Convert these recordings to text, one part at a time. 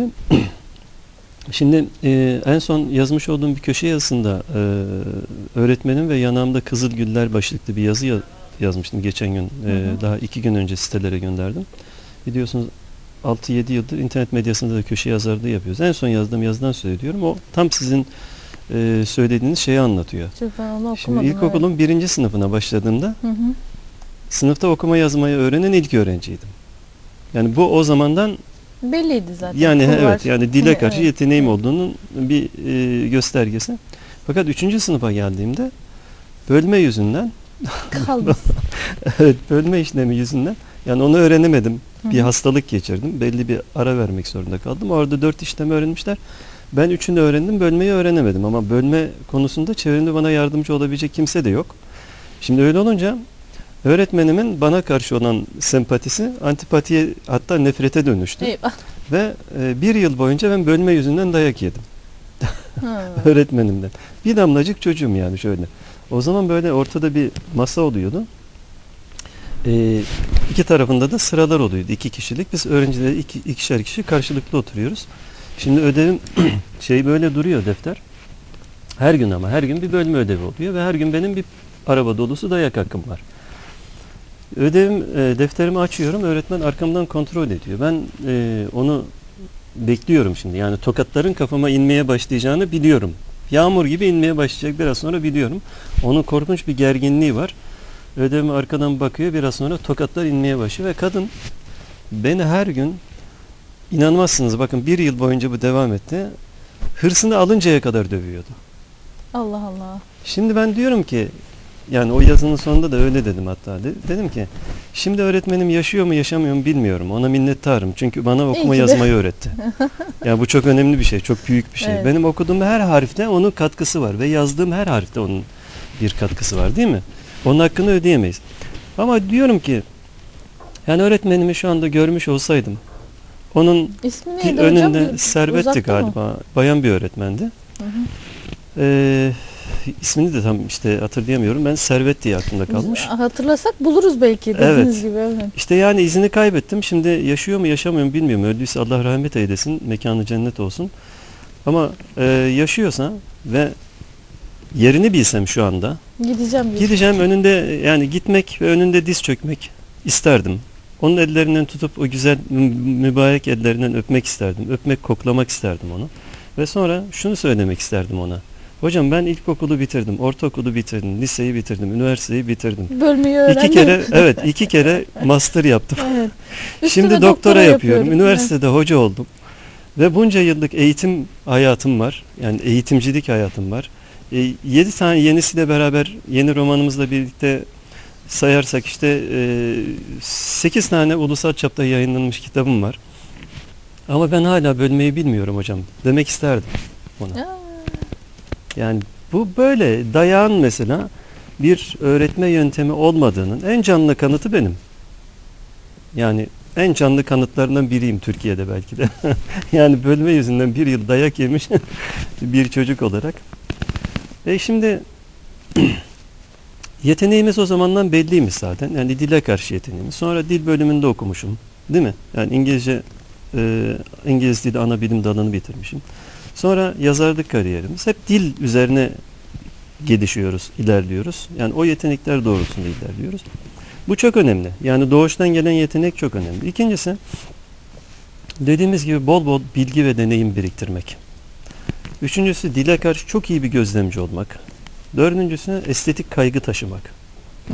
Şimdi e, en son yazmış olduğum bir köşe yazısında e, öğretmenim ve yanağımda kızıl güller başlıklı bir yazı ya- yazmıştım geçen gün. E, Hı hı. Daha iki gün önce sitelere gönderdim. Biliyorsunuz 6-7 yıldır internet medyasında da köşe yazarlığı yapıyoruz. En son yazdığım yazıdan söylüyorum. O tam sizin e, söylediğiniz şeyi anlatıyor. Ben onu okumadım. Şimdi ilkokulun birinci sınıfına başladığımda Evet. Hı hı. sınıfta okuma yazmayı öğrenen ilk öğrenciydim. Yani bu o zamandan Belliydi zaten. Yani Kul evet yani dile Evet, karşı yeteneğim olduğunun bir e, göstergesi. Fakat üçüncü sınıfa geldiğimde bölme yüzünden, Kaldı. evet bölme işlemi yüzünden yani onu öğrenemedim. Hı Bir hastalık geçirdim. Belli bir ara vermek zorunda kaldım. Orada dört işlemi öğrenmişler. Ben üçünü öğrendim, bölmeyi öğrenemedim. Ama bölme konusunda çevremde bana yardımcı olabilecek kimse de yok. Şimdi öyle olunca öğretmenimin bana karşı olan sempatisi antipatiye hatta nefrete dönüştü. Eyvah. Ve e, bir yıl boyunca ben bölme yüzünden dayak yedim öğretmenimden. Bir damlacık çocuğum yani şöyle. O zaman böyle ortada bir masa oluyordu. E, iki tarafında da sıralar oluyordu. iki kişilik. Biz öğrenciler iki, ikişer kişi karşılıklı oturuyoruz. Şimdi ödevim şey böyle duruyor defter. Her gün ama her gün bir bölme ödevi oluyor ve her gün benim bir araba dolusu dayak hakkım var. Ödevim e, defterimi açıyorum. Öğretmen arkamdan kontrol ediyor. Ben e, onu bekliyorum şimdi. Yani tokatların kafama inmeye başlayacağını biliyorum. Yağmur gibi inmeye başlayacak biraz sonra biliyorum. Onun korkunç bir gerginliği var. Ödevime arkadan bakıyor. Biraz sonra tokatlar inmeye başlıyor ve kadın beni her gün inanmazsınız bakın bir yıl boyunca bu devam etti. Hırsını alıncaya kadar dövüyordu. Allah Allah. Şimdi ben diyorum ki yani o yazının sonunda da öyle dedim hatta. De- dedim ki şimdi öğretmenim yaşıyor mu yaşamıyor mu bilmiyorum. Ona minnettarım. Çünkü bana okuma yazmayı öğretti. yani bu çok önemli bir şey. Çok büyük bir şey. Evet. Benim okuduğum her harfte onun katkısı var ve yazdığım her harfte onun bir katkısı var değil mi? Onun hakkını ödeyemeyiz. Ama diyorum ki yani öğretmenimi şu anda görmüş olsaydım onun İsmi Dil neydi hocam? önünde Bir- Servet'ti uzakta mı? galiba. Bayan bir öğretmendi. Hı hı. Ee, ismini de tam işte hatırlayamıyorum. Ben Servet diye aklımda kalmış. Hatırlasak buluruz belki dediğiniz gibi. Evet. İşte yani izini kaybettim. Şimdi yaşıyor mu yaşamıyor mu bilmiyorum. Öldüyse Allah rahmet eylesin. Mekanı cennet olsun. Ama e, yaşıyorsa ve yerini bilsem şu anda Gideceğim. bir- gideceğim önünde yani gitmek ve önünde diz çökmek isterdim. Onun ellerinden tutup o güzel mü- mübarek ellerinden öpmek isterdim. Öpmek, koklamak isterdim onu. Ve sonra şunu söylemek isterdim ona. Hocam ben ilkokulu bitirdim, ortaokulu bitirdim, liseyi bitirdim, üniversiteyi bitirdim. Bölmeyi öğrendim. İki kere evet iki kere master yaptım. Evet. Şimdi doktora yapıyorum. Üniversitede hoca oldum. Ve bunca yıllık eğitim hayatım var. Yani eğitimcilik hayatım var. E, 7 tane yenisiyle beraber yeni romanımızla birlikte sayarsak işte e, 8 tane ulusal çapta yayınlanmış kitabım var. Ama ben hala bölmeyi bilmiyorum hocam. Demek isterdim ona. Evet. Yani bu böyle dayağın mesela bir öğretme yöntemi olmadığının en canlı kanıtı benim. Yani en canlı kanıtlarından biriyim Türkiye'de belki de. yani bölme yüzünden bir yıl dayak yemiş bir çocuk olarak. E şimdi yeteneğimiz o zamandan belliymiş zaten. Yani dile karşı yeteneğimiz. Sonra dil bölümünde okumuşum. Değil mi? Yani İngilizce e, İngiliz dili ana bilim dalını bitirmişim. Sonra yazarlık kariyerimiz hep dil üzerine gelişiyoruz, ilerliyoruz. Yani o yetenekler doğrultusunda ilerliyoruz. Bu çok önemli. Yani doğuştan gelen yetenek çok önemli. İkincisi dediğimiz gibi bol bol bilgi ve deneyim biriktirmek. Üçüncüsü dile karşı çok iyi bir gözlemci olmak. Dördüncüsü estetik kaygı taşımak.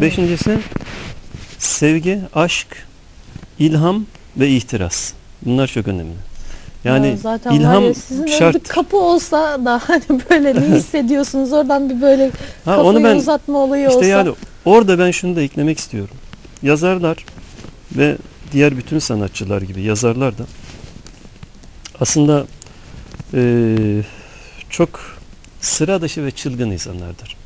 Beşincisi sevgi, aşk, ilham ve ihtiras. Bunlar çok önemli. Yani ya zaten ilham ya, sizin şart. bir kapı olsa da hani böyle ne hissediyorsunuz oradan bir böyle Ha, kafayı onu ben uzatma olayı İşte olsa. yani orada ben şunu da eklemek istiyorum. Yazarlar ve diğer bütün sanatçılar gibi yazarlar da aslında eee, çok sıra dışı ve çılgın insanlardır.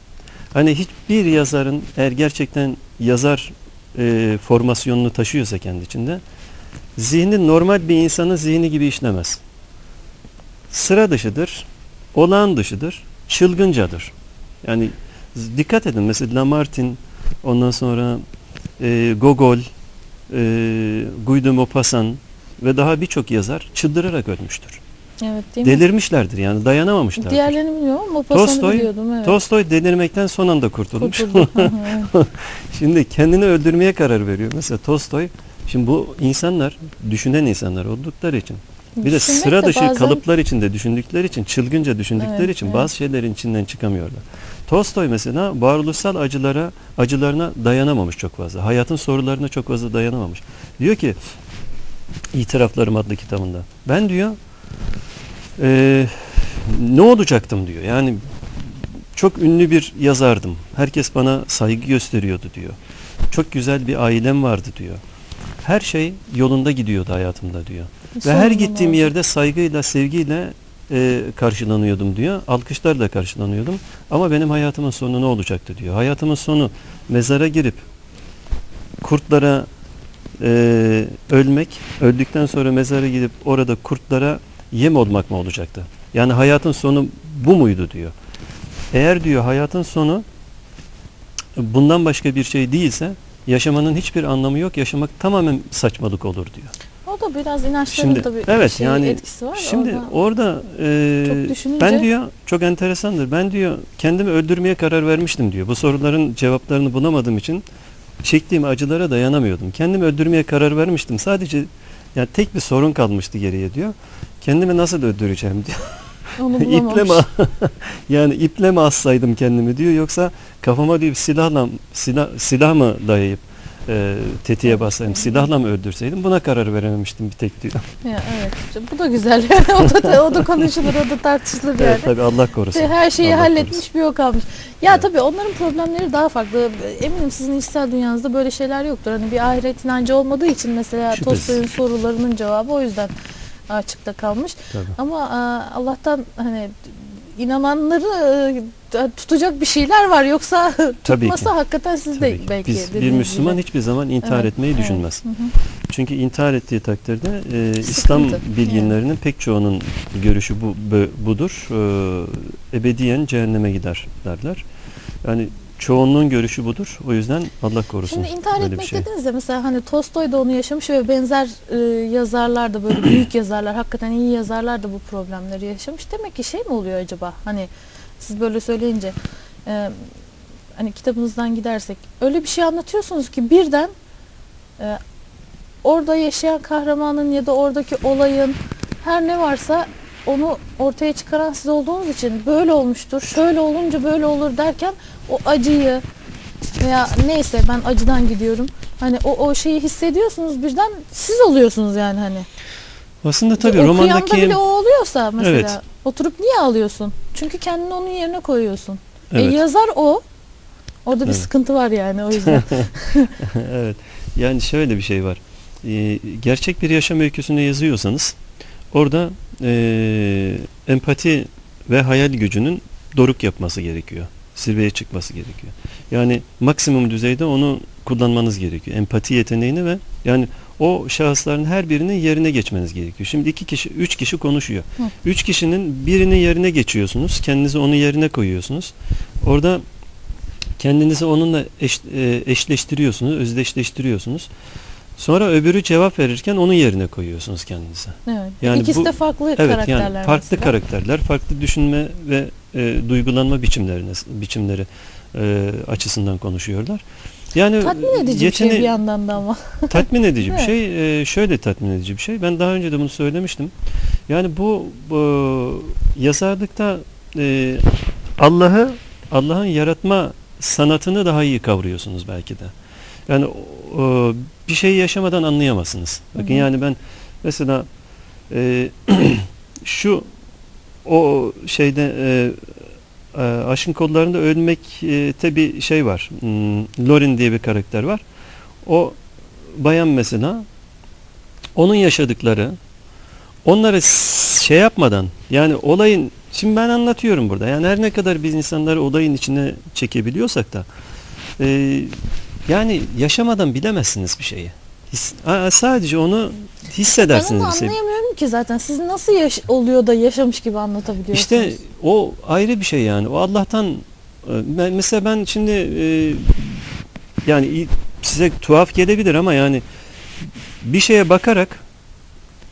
Hani hiçbir yazarın eğer gerçekten yazar eee, formasyonunu taşıyorsa kendi içinde zihni normal bir insanın zihni gibi işlemez. Sıra dışıdır, olağan dışıdır, çılgıncadır. Yani dikkat edin mesela Lamartine, ondan sonra e, Gogol, e, Guy de Maupassant, ve daha birçok yazar çıldırarak ölmüştür. Evet değil mi? Delirmişlerdir yani dayanamamışlardır. Diğerlerini bilmiyorum ama Maupassant'ı Tolstoy- biliyordum. Evet. Tolstoy delirmekten son anda kurtulmuş. Kurtuldu. Şimdi kendini öldürmeye karar veriyor. Mesela Tolstoy, şimdi bu insanlar düşünen insanlar oldukları için bir de Düşünmek sıra de dışı bazen- kalıplar içinde düşündükleri için, çılgınca düşündükleri Evet, için evet. bazı şeylerin içinden çıkamıyorlar. Tolstoy mesela varoluşsal acılara, acılarına dayanamamış çok fazla. Hayatın sorularına çok fazla dayanamamış. Diyor ki İtiraflarım adlı kitabında. Ben diyor eee, ne olacaktım diyor. Yani çok ünlü bir yazardım. Herkes bana saygı gösteriyordu diyor. Çok güzel bir ailem vardı diyor. Her şey yolunda gidiyordu hayatımda diyor. Ve her gittiğim olacak? yerde saygıyla, sevgiyle e, karşılanıyordum diyor. Alkışlarla karşılanıyordum. Ama benim hayatımın sonu ne olacaktı diyor. Hayatımın sonu mezara girip kurtlara e, ölmek, öldükten sonra mezara gidip orada kurtlara yem olmak mı olacaktı? Yani hayatın sonu bu muydu diyor. Eğer diyor hayatın sonu bundan başka bir şey değilse yaşamanın hiçbir anlamı yok. Yaşamak tamamen saçmalık olur diyor. O da biraz inançların Şimdi tabii evet şey, yani etkisi var. şimdi orada. orada e, düşününce- ben diyor çok enteresandır. Ben diyor kendimi öldürmeye karar vermiştim diyor. Bu soruların cevaplarını bulamadığım için çektiğim acılara dayanamıyordum. Kendimi öldürmeye karar vermiştim. Sadece yani tek bir sorun kalmıştı geriye diyor. Kendimi nasıl öldüreceğim diyor. Onu iple mi yani iple mi assaydım kendimi diyor yoksa kafama diyor bir silahla silah silah mı dayayıp e, tetiğe bassaydım silahla mı öldürseydim buna karar verememiştim bir tek diyor. Ya, evet. Bu da güzel. Yani o da o da konuşulur, o da tartışılır bir Evet tabii Allah korusun. İşte her şeyi Allah halletmiş korusun. bir o kalmış. Ya Evet. tabii onların problemleri daha farklı. Eminim sizin içsel dünyanızda böyle şeyler yoktur. Hani bir ahiret inancı olmadığı için mesela. Tolstoy'un sorularının cevabı o yüzden açıkta kalmış. Tabii. Ama e, Allah'tan hani inananları e, tutacak bir şeyler var. Yoksa Tabii tutmasa ki. hakikaten siz Tabii de ki. belki Biz bir Müslüman gibi. hiçbir zaman intihar Evet, etmeyi evet. düşünmez. Hı hı. Çünkü intihar ettiği takdirde e, İslam bilginlerinin pek çoğunun görüşü bu bö- budur. E, ebediyen cehenneme gider derler. Yani çoğunluğun görüşü budur. O yüzden Allah korusun. Şimdi intihar öyle bir etmek şey. dediniz ya mesela hani Tolstoy da onu yaşamış ve benzer e, yazarlar da böyle büyük yazarlar hakikaten iyi yazarlar da bu problemleri yaşamış. Demek ki şey mi oluyor acaba? Hani siz böyle söyleyince e, hani kitabınızdan gidersek öyle bir şey anlatıyorsunuz ki birden e, orada yaşayan kahramanın ya da oradaki olayın her ne varsa onu ortaya çıkaran siz olduğunuz için böyle olmuştur, şöyle olunca böyle olur derken o acıyı veya neyse ben acıdan gidiyorum. Hani o o şeyi hissediyorsunuz birden siz oluyorsunuz yani hani. Aslında tabii Okuyanda romandaki bile o oluyorsa mesela Evet. oturup niye ağlıyorsun? Çünkü kendini onun yerine koyuyorsun. evet. E, yazar o. Orada bir Evet. sıkıntı var yani o yüzden. evet. Yani şöyle bir şey var. Ee, gerçek bir yaşam öyküsünü yazıyorsanız orada e, empati ve hayal gücünün doruk yapması gerekiyor. Zirveye çıkması gerekiyor. Yani maksimum düzeyde onu kullanmanız gerekiyor. Empati yeteneğini ve yani o şahısların her birinin yerine geçmeniz gerekiyor. Şimdi iki kişi, üç kişi konuşuyor. Hı. Üç kişinin birinin yerine geçiyorsunuz. Kendinizi onun yerine koyuyorsunuz. Orada kendinizi onunla eş, e, eşleştiriyorsunuz, özdeşleştiriyorsunuz. Sonra öbürü cevap verirken onun yerine koyuyorsunuz kendinizi. evet. Yani İkisi bu- de farklı Evet karakterler. yani farklı mesela. karakterler, farklı düşünme ve e, duygulanma biçimlerine biçimleri e, açısından konuşuyorlar. Yani Tatmin edici bir şey bir yandan da ama. tatmin edici bir şey. e, şöyle tatmin edici bir şey. Ben daha önce de bunu söylemiştim. Yani bu, bu yazarlıkta e, Allah'ı Allah'ın yaratma sanatını daha iyi kavruyorsunuz belki de. Yani o, bir şeyi yaşamadan anlayamazsınız. Bakın Hı hı. yani ben mesela e, şu o şeyde e, e, aşkın kollarında ölmekte bir şey var. Hmm, Lorin diye bir karakter var. O bayan mesela onun yaşadıkları onları s- şey yapmadan yani olayın şimdi ben anlatıyorum burada yani her ne kadar biz insanları olayın içine çekebiliyorsak da e, yani yaşamadan bilemezsiniz bir şeyi. His- Aa, sadece onu Ben hissedersiniz. onu bir şey. anlayamıyorum ki zaten. Siz nasıl yaş- oluyor da yaşamış gibi anlatabiliyorsunuz? İşte o ayrı bir şey yani. O Allah'tan e, ben- mesela ben şimdi e, yani size tuhaf gelebilir ama yani bir şeye bakarak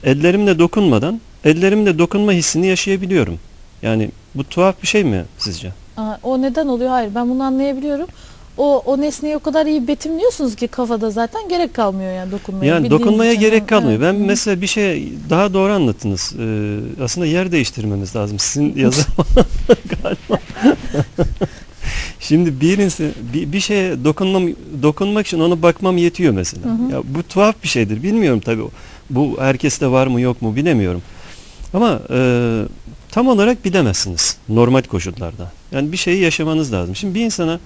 ellerimle dokunmadan ellerimle dokunma hissini yaşayabiliyorum. Yani bu tuhaf bir şey mi sizce? Aa, o neden oluyor? Hayır ben bunu anlayabiliyorum. O, o nesneyi o kadar iyi betimliyorsunuz ki kafada zaten gerek kalmıyor yani dokunmaya. Yani bildiğiniz dokunmaya için. gerek kalmıyor. Evet. Ben mesela bir şey daha doğru anlattınız. Ee, aslında yer değiştirmemiz lazım. Sizin yazı galiba. Şimdi bir insan bir, bir şeye dokunmam dokunmak için ona bakmam yetiyor mesela. Hı hı. Ya bu tuhaf bir şeydir. Bilmiyorum tabii. Bu herkeste var mı yok mu bilemiyorum. Ama e, tam olarak bilemezsiniz normal koşullarda. Yani bir şeyi yaşamanız lazım. Şimdi bir insana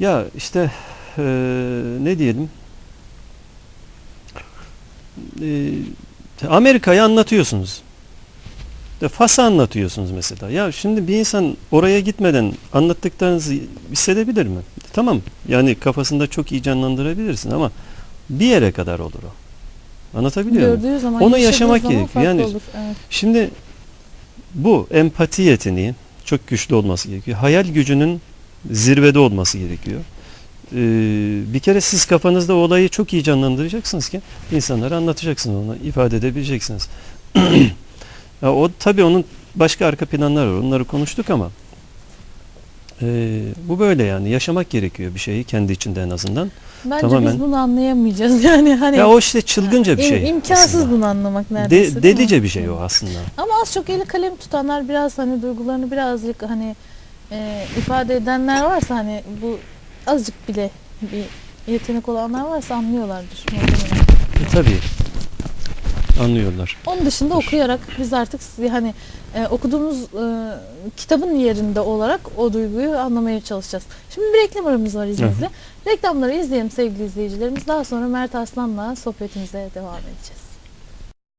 ya işte e, ne diyelim e, Amerika'yı anlatıyorsunuz. De Fas'ı anlatıyorsunuz mesela. Ya şimdi bir insan oraya gitmeden anlattıklarınızı hissedebilir mi? Tamam. Yani kafasında çok iyi canlandırabilirsin ama bir yere kadar olur o. Anlatabiliyor muyum? Gördüğü zaman, Onu yaşamak zaman gerekiyor. Yani- olur. Evet. Şimdi bu empati yeteneği çok güçlü olması gerekiyor. Hayal gücünün zirvede olması gerekiyor. Ee, bir kere siz kafanızda olayı çok iyi canlandıracaksınız ki insanlara anlatacaksınız onu, ifade edebileceksiniz. ya o tabii onun başka arka planlar var. Onları konuştuk ama ee, bu böyle yani yaşamak gerekiyor bir şeyi kendi içinde en azından. Bence Tamamen. biz bunu anlayamayacağız yani hani ya o işte çılgınca bir şey. imkansız aslında. bunu anlamak De- neredeyse. mi? delice bir şey o aslında. Ama az çok eli kalem tutanlar biraz hani duygularını birazcık hani e, ifade edenler varsa hani bu azıcık bile bir yetenek olanlar varsa anlıyorlardır. E, tabii. Anlıyorlar. Onun dışında okuyarak biz artık hani e, okuduğumuz e, kitabın yerinde olarak o duyguyu anlamaya çalışacağız. Şimdi bir reklam aramız var izninizle. Reklamları izleyelim sevgili izleyicilerimiz. Daha sonra Mert Aslan'la sohbetimize devam edeceğiz.